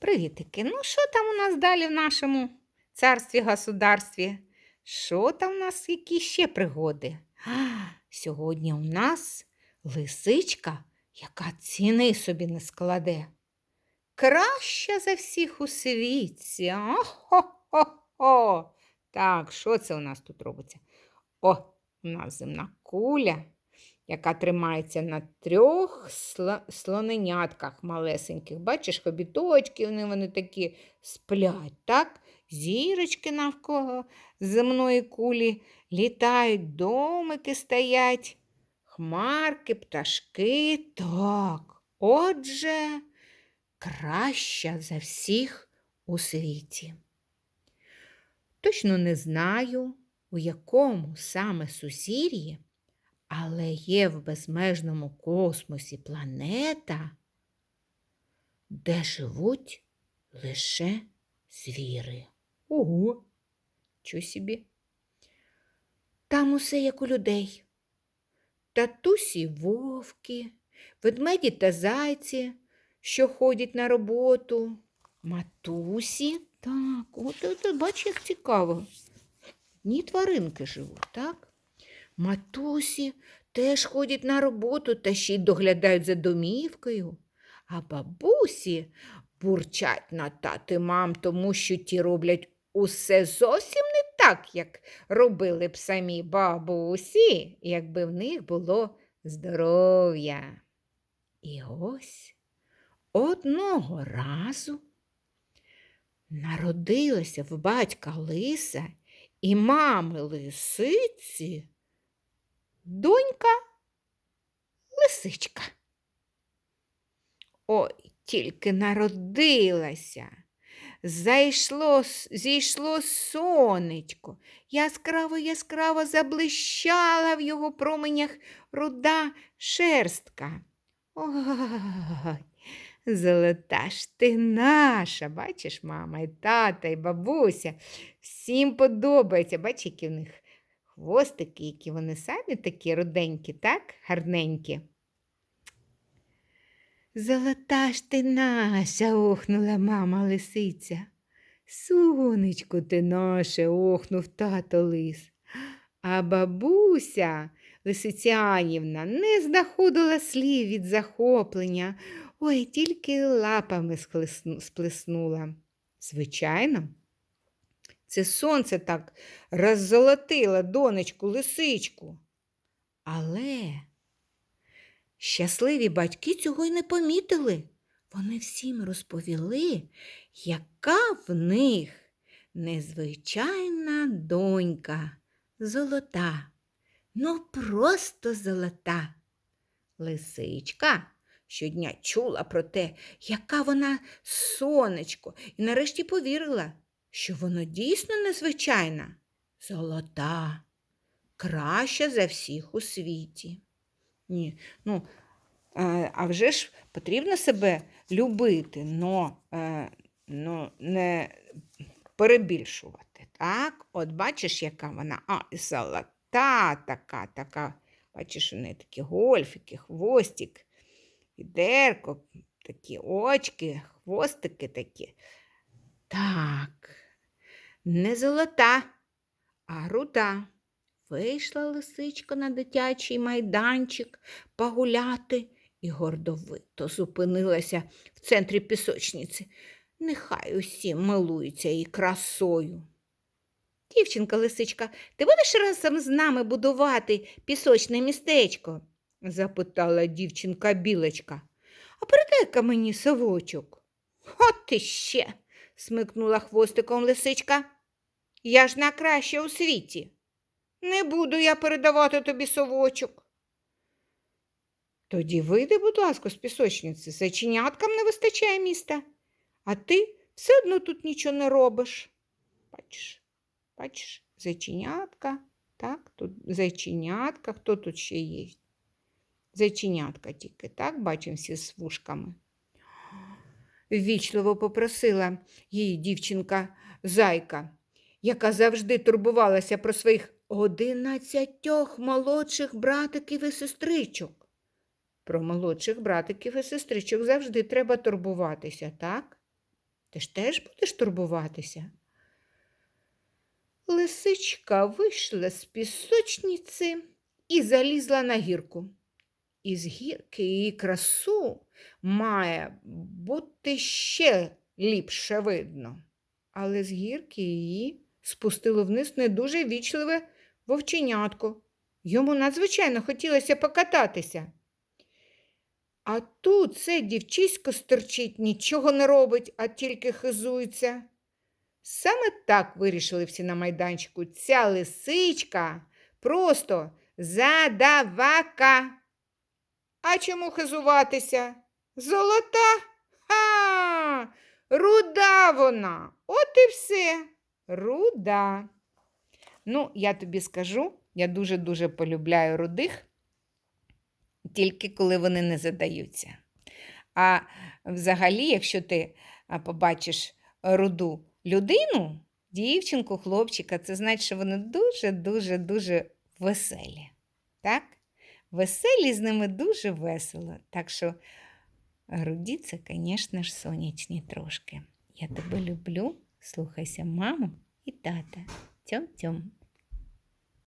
Привітики. Ну, що там у нас далі в нашому царстві, государстві? Що там у нас, які ще пригоди? А, сьогодні у нас лисичка, яка ціни собі не складе. Краща за всіх у світі. О-хо-хо-хо. Так, що це у нас тут робиться? О, у нас земна куля, яка тримається на трьох слоненятках малесеньких. Бачиш, хобіточки, вони, вони такі сплять, так? Зірочки навколо земної кулі літають, домики стоять, хмарки, пташки. Так, отже, краща за всіх у світі. Точно не знаю, у якому саме сузір'ї, але є в безмежному космосі планета, де живуть лише звіри. Ого, чу собі. Там усе як у людей. Татусі вовки, ведмеді та зайці, що ходять на роботу, матусі. Так, от, от, бач, як цікаво. Ні тваринки живуть, так? Матусі теж ходять на роботу та ще й доглядають за домівкою, а бабусі бурчать на тати мам, тому що ті роблять усе зовсім не так, як робили б самі бабусі, якби в них було здоров'я. І ось одного разу народилася в батька лиса і мами лисиці донька лисичка. Ой, тільки народилася. Зайшло, зійшло сонечко, яскраво яскраво заблищала в його променях руда шерстка. Ой, золота ж ти наша, бачиш, мама, і тата, і бабуся. Всім подобається. Бачиш, які в них хвостики, які вони самі такі руденькі, так? Гарненькі. Золота ж ти наша, охнула мама лисиця. Сонечко ти наше, охнув тато лис. А бабуся Лисицянівна не знаходила слів від захоплення, ой, тільки лапами сплеснула. Звичайно, це сонце так роззолотило донечку лисичку. Але щасливі батьки цього й не помітили. Вони всім розповіли, яка в них незвичайна донька, золота, ну просто золота. Лисичка щодня чула про те, яка вона сонечко, і нарешті повірила, що воно дійсно незвичайна, золота, краща за всіх у світі. Ні, ну, а вже ж потрібно себе любити, но, е, но не перебільшувати. Так? От бачиш, яка вона а, золота така, така. Бачиш, у неї такі гольфики, хвостик, відерко, такі очки, хвостики такі. Так, не золота, а руда. Вийшла лисичка на дитячий майданчик погуляти і гордовито зупинилася в центрі пісочниці. Нехай усі милуються її красою. Дівчинка лисичка, ти будеш разом з нами будувати пісочне містечко? запитала дівчинка білочка. А передай-ка мені совочок. От ти ще, смикнула хвостиком лисичка. Я ж найкраща у світі. Не буду я передавати тобі совочок. Тоді вийди, будь ласка, з пісочниці. Зайченяткам не вистачає міста, а ти все одно тут нічого не робиш. Бачиш, бачиш, зайченятка, так, тут зайченятка, хто тут ще є? Зайченятка тільки, так, бачимо всі з вушками. Ввічливо попросила її дівчинка зайка, яка завжди турбувалася про своїх одинадцятьох молодших братиків і сестричок. Про молодших братиків і сестричок завжди треба турбуватися, так? Ти ж теж будеш турбуватися? Лисичка вийшла з пісочниці і залізла на гірку. Із гірки її красу має бути ще ліпше видно. Але з гірки її спустило вниз не дуже вічливе вовченятко. Йому надзвичайно хотілося покататися. А тут це дівчисько стерчить, нічого не робить, а тільки хизується. Саме так вирішили всі на майданчику. Ця лисичка просто задавака. А чому хизуватися? Золота? Ха! Руда вона. От і все. Руда. Ну, я тобі скажу, я дуже-дуже полюбляю рудих, тільки коли вони не задаються. А взагалі, якщо ти побачиш руду людину, дівчинку, хлопчика, це значить, що вони дуже-дуже-дуже веселі. Так? Веселі з ними дуже весело. Так що груді це, звісно ж, сонячні трошки. Я тебе люблю, слухайся маму і тата. Тьом-тьом.